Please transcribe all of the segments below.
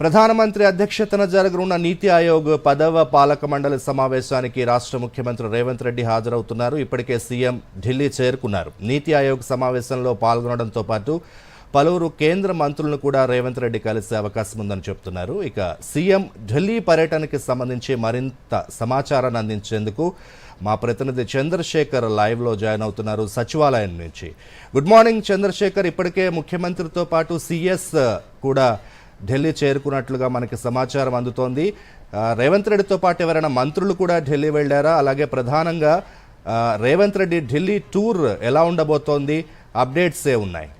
ప్రధానమంత్రి అధ్యక్షతన జరగనున్న నీతి ఆయోగ్ పదవ పాలక మండలి సమావేశానికి రాష్ట్ర ముఖ్యమంత్రి రేవంత్ రెడ్డి హాజరవుతున్నారు. ఇప్పటికే సీఎం ఢిల్లీ చేరుకున్నారు. నీతి ఆయోగ్ సమావేశంలో పాల్గొనడంతో పాటు పలువురు కేంద్ర మంత్రులను కూడా రేవంత్ రెడ్డి కలిసే అవకాశం ఉందని చెప్తున్నారు. ఇక సీఎం ఢిల్లీ పర్యటనకి సంబంధించి మరింత సమాచారాన్ని అందించేందుకు మా ప్రతినిధి చంద్రశేఖర్ లైవ్లో జాయిన్ అవుతున్నారు సచివాలయం నుంచి. Good morning Chandrashekar. ఇప్పటికే ముఖ్యమంత్రితో పాటు సీఎస్ కూడా ఢిల్లీ చేరుకున్నట్లుగా మనకి సమాచారం అందుతోంది. రేవంత్ రెడ్డితో పాటు ఎవరైనా మంత్రులు కూడా ఢిల్లీ వెళ్ళారా? అలాగే ప్రధానంగా రేవంత్ రెడ్డి ఢిల్లీ టూర్ ఎలా ఉండబోతోంది? అప్డేట్స్ ఏ ఉన్నాయి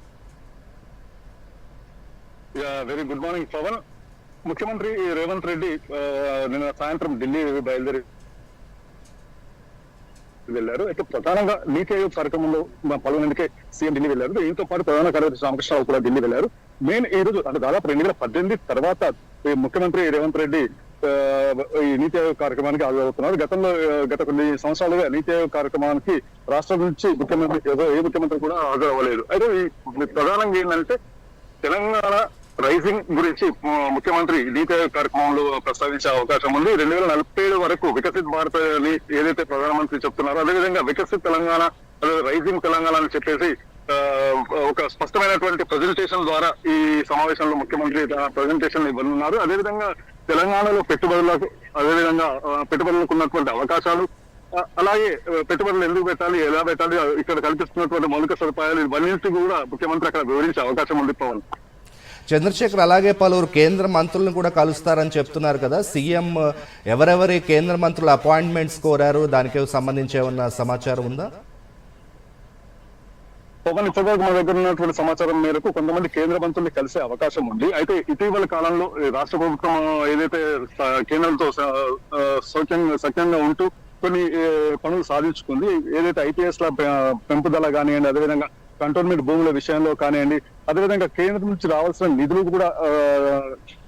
వెరీ గుడ్ మార్నింగ్ పవన్. ముఖ్యమంత్రి రేవంత్ రెడ్డి నిన్న సాయంత్రం ఢిల్లీ బయలుదేరి వెళ్ళారు. అయితే ప్రధానంగా నీతి ఆయోగ్ కార్యక్రమంలో మా పలువురికి సీఎం ఢిల్లీ వెళ్ళారు. దీంతో పాటు ప్రధాన కార్యదర్శి రామకృష్ణరావు కూడా ఢిల్లీ వెళ్ళారు. మెయిన్ ఈ రోజు అంటే దాదాపు రెండు వేల పద్దెనిమిది తర్వాత ముఖ్యమంత్రి రేవంత్ రెడ్డి ఈ నీతి ఆయోగ్ కార్యక్రమానికి హాజరవుతున్నారు గతంలో గత కొన్ని సంవత్సరాలుగా నీతి ఆయోగ్ కార్యక్రమానికి రాష్ట్రం నుంచి ముఖ్యమంత్రి ఏదో ఏ ముఖ్యమంత్రి కూడా హాజరవ్వలేదు. అయితే ప్రధానంగా ఏంటంటే తెలంగాణ రైజింగ్ గురించి ముఖ్యమంత్రి నీతి ఆయోగ్ కార్యక్రమంలో ప్రస్తావించే అవకాశం ఉంది. రెండు వేల నలభై ఏడు వరకు వికసిత్ భారత్ అని ఏదైతే ప్రధానమంత్రి చెప్తున్నారో అదేవిధంగా వికసిత్ తెలంగాణ రైజింగ్ తెలంగాణ అని చెప్పేసి ఒక స్పష్టమైనటువంటి ప్రజెంటేషన్ ద్వారా ఈ సమావేశంలో ముఖ్యమంత్రి ప్రజెంటేషన్ ఇవ్వనున్నారు. అదేవిధంగా తెలంగాణలో పెట్టుబడులకు అదేవిధంగా పెట్టుబడులకు ఉన్నటువంటి అవకాశాలు అలాగే పెట్టుబడులు ఎందుకు పెట్టాలి ఎలా పెట్టాలి ఇక్కడ కల్పిస్తున్నటువంటి మౌలిక సదుపాయాలు ఇవన్నింటి కూడా ముఖ్యమంత్రి అక్కడ వివరించే అవకాశం ఉంది పవన్. చంద్రశేఖర్ అలాగే పలువురు కేంద్ర మంత్రులను కూడా కలుస్తారని చెప్తున్నారు కదా. సీఎం ఎవరెవరి కేంద్ర మంత్రుల అపాయింట్మెంట్స్ కోరారు? దానికి సంబంధించి ఏమన్నా సమాచారం ఉందా? పవన్ ఇప్పటివరకు మా దగ్గర ఉన్నటువంటి సమాచారం మేరకు కొంతమంది కేంద్ర మంత్రుల్ని కలిసే అవకాశం ఉంది. అయితే ఇటీవల కాలంలో రాష్ట్ర ప్రభుత్వం ఏదైతే కేంద్రంతో స- సౌఖ్యంగా సఖ్యంగా ఉంటూ కొన్ని పనులు సాధించుకుంది. ఏదైతే ఐపీఎస్ ల పెంపుదల కానివ్వండి అదేవిధంగా కంటోన్మెంట్ భూముల విషయంలో కానివ్వండి అదేవిధంగా కేంద్రం నుంచి రావాల్సిన నిధులు కూడా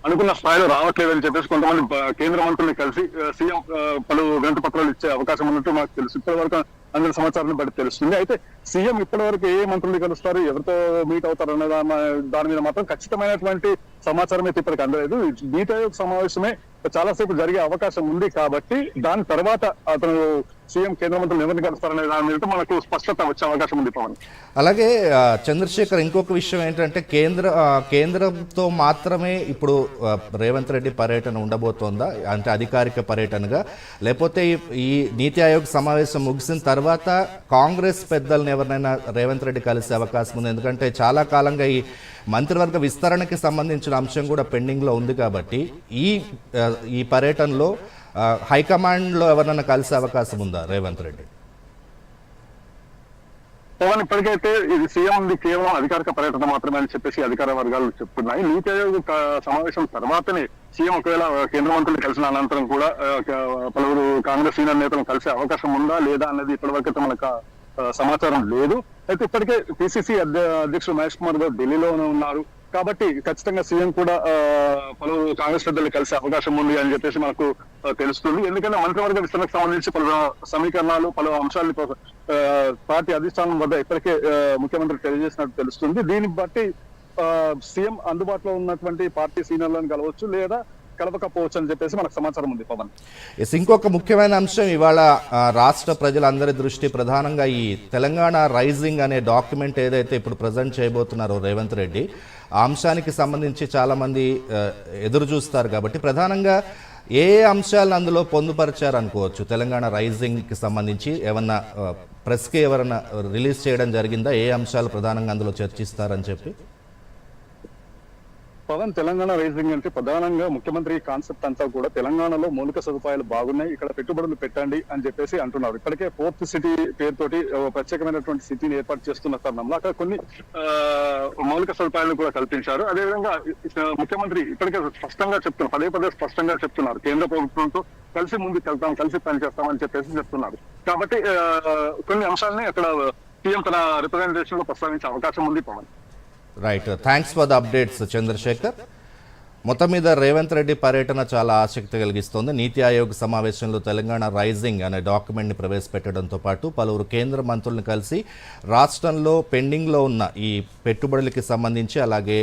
అనుకున్న స్థాయిలో రావట్లేదని చెప్పేసి కొంతమంది కేంద్ర మంత్రుల్ని కలిసి సీఎం పలు వెంట పత్రాలు ఇచ్చే అవకాశం ఉన్నట్టు మాకు తెలుసు. ఇప్పటి వరకు అందిన సమాచారాన్ని బట్టి తెలుస్తుంది. అయితే సీఎం ఇప్పటి వరకు ఏ మంత్రులు కలుస్తారు ఎవరితో మీట్ అవుతారు అనే దాని మీద మాత్రం ఖచ్చితమైనటువంటి సమాచారం అయితే ఇప్పటికి అందలేదు. నీతి ఆయోగ్ సమావేశమే చాలాసేపు జరిగే అవకాశం ఉంది కాబట్టి దాని తర్వాత అతను సీఎం కేంద్ర మంత్రులు ఎవరిని కలుస్తారనే దాని మీద మనకు స్పష్టత వచ్చే అవకాశం ఉంది పవన్. అలాగే చంద్రశేఖర్ ఇంకొక విషయం ఏంటంటే కేంద్ర కేంద్రంతో మాత్రమే ఇప్పుడు రేవంత్ రెడ్డి పర్యటన ఉండబోతోందా? అంటే అధికారిక పర్యటనగా? లేకపోతే ఈ నీతి ఆయోగ్ సమావేశం ముగిసిన తర్వాత కాంగ్రెస్ పెద్దల్ని ఎవరినైనా రేవంత్ రెడ్డి కలిసే అవకాశం ఉంది. ఎందుకంటే చాలా కాలంగా ఈ మంత్రివర్గ విస్తరణకి సంబంధించిన అంశం కూడా పెండింగ్లో ఉంది కాబట్టి ఈ ఈ పర్యటనలో హైకమాండ్లో ఎవరినైనా కలిసే అవకాశం ఉందా రేవంత్ రెడ్డి? పవన్ ఇప్పటికైతే ఇది సీఎం కేవలం అధికారిక పర్యటన మాత్రమే అని చెప్పేసి అధికార వర్గాలు చెప్తున్నాయి. నీతి ఆయోగ్ సమావేశం తర్వాతనే సీఎం ఒకవేళ కేంద్ర మంత్రులు కలిసిన అనంతరం కూడా పలువురు కాంగ్రెస్ సీనియర్ నేతలను కలిసే అవకాశం ఉందా లేదా అనేది ఇప్పటివరకు మనకు సమాచారం లేదు. అయితే ఇప్పటికే పిసిసి అధ్యక్షుడు మహేష్ కుమార్ గారు ఢిల్లీలోనే ఉన్నారు. కాబట్టి ఖచ్చితంగా సీఎం కూడా పలువురు కాంగ్రెస్ పెద్దలు కలిసే అవకాశం ఉంది అని చెప్పేసి మనకు తెలుస్తుంది. ఎందుకంటే మంత్రివర్గ విస్తరణకు సంబంధించి పలు సమీకరణాలు పలు అంశాలు పార్టీ అధిష్టానం వద్ద ఇప్పటికే ముఖ్యమంత్రి తెలియజేసినట్టు తెలుస్తుంది. దీన్ని బట్టి ఆ, సీఎం అందుబాటులో ఉన్నటువంటి పార్టీ సీనియర్లను కలవచ్చు లేదా కలవకపోవచ్చు అని చెప్పేసి మనకు సమాచారం ఉంది పవన్. ఎస్ ఇంకొక ముఖ్యమైన అంశం ఇవాళ రాష్ట్ర ప్రజలందరి దృష్టి ప్రధానంగా ఈ తెలంగాణ రైజింగ్ అనే డాక్యుమెంట్ ఏదైతే ఇప్పుడు ప్రజెంట్ చేయబోతున్నారో రేవంత్ రెడ్డి ఆ అంశానికి సంబంధించి చాలామంది ఆ, ఎదురు చూస్తారు కాబట్టి ప్రధానంగా ఏ అంశాలను అందులో పొందుపరిచారు అనుకోవచ్చు తెలంగాణ రైజింగ్కి సంబంధించి ఏమన్నా ప్రెస్కి ఎవరన్నా రిలీజ్ చేయడం జరిగిందా? ఏ అంశాలు ప్రధానంగా అందులో చర్చిస్తారని చెప్పి? పవన్ తెలంగాణ రైజింగ్ అంటే ప్రధానంగా ముఖ్యమంత్రి కాన్సెప్ట్ అంతా కూడా తెలంగాణలో మౌలిక సదుపాయాలు బాగున్నాయి ఇక్కడ పెట్టుబడులు పెట్టండి అని చెప్పేసి అంటున్నారు. ఇప్పటికే ఫోర్త్ సిటీ పేరుతోటి ప్రత్యేకమైనటువంటి సిటీని ఏర్పాటు చేస్తున్న తరుణంలో అక్కడ కొన్ని మౌలిక సదుపాయాలను కూడా కల్పించారు. అదేవిధంగా ముఖ్యమంత్రి ఇప్పటికే స్పష్టంగా చెప్తున్నారు పదే పదే స్పష్టంగా చెప్తున్నారు. కేంద్ర ప్రభుత్వంతో కలిసి ముందుకు వెళ్తాం కలిసి పనిచేస్తామని చెప్పేసి చెప్తున్నారు. కాబట్టి కొన్ని అంశాలని అక్కడ సీఎం తన రిప్రజెంటేషన్లో ప్రస్తావించే అవకాశం ఉంది Pawan. Right thanks for the updates Chandrashekar మొత్తం మీద రేవంత్ రెడ్డి పర్యటన చాలా ఆసక్తి కలిగిస్తోంది. నీతి ఆయోగ్ సమావేశంలో తెలంగాణ రైజింగ్ అనే డాక్యుమెంట్ని ప్రవేశపెట్టడంతో పాటు పలువురు కేంద్ర మంత్రులను కలిసి రాష్ట్రంలో పెండింగ్లో ఉన్న ఈ పెట్టుబడులకి సంబంధించి అలాగే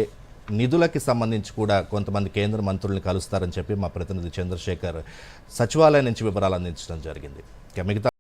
నిధులకి సంబంధించి కూడా కొంతమంది కేంద్ర మంత్రుల్ని కలుస్తారని చెప్పి మా ప్రతినిధి చంద్రశేఖర్ సచివాలయం నుంచి వివరాలు అందించడం జరిగింది. ఇక మిగతా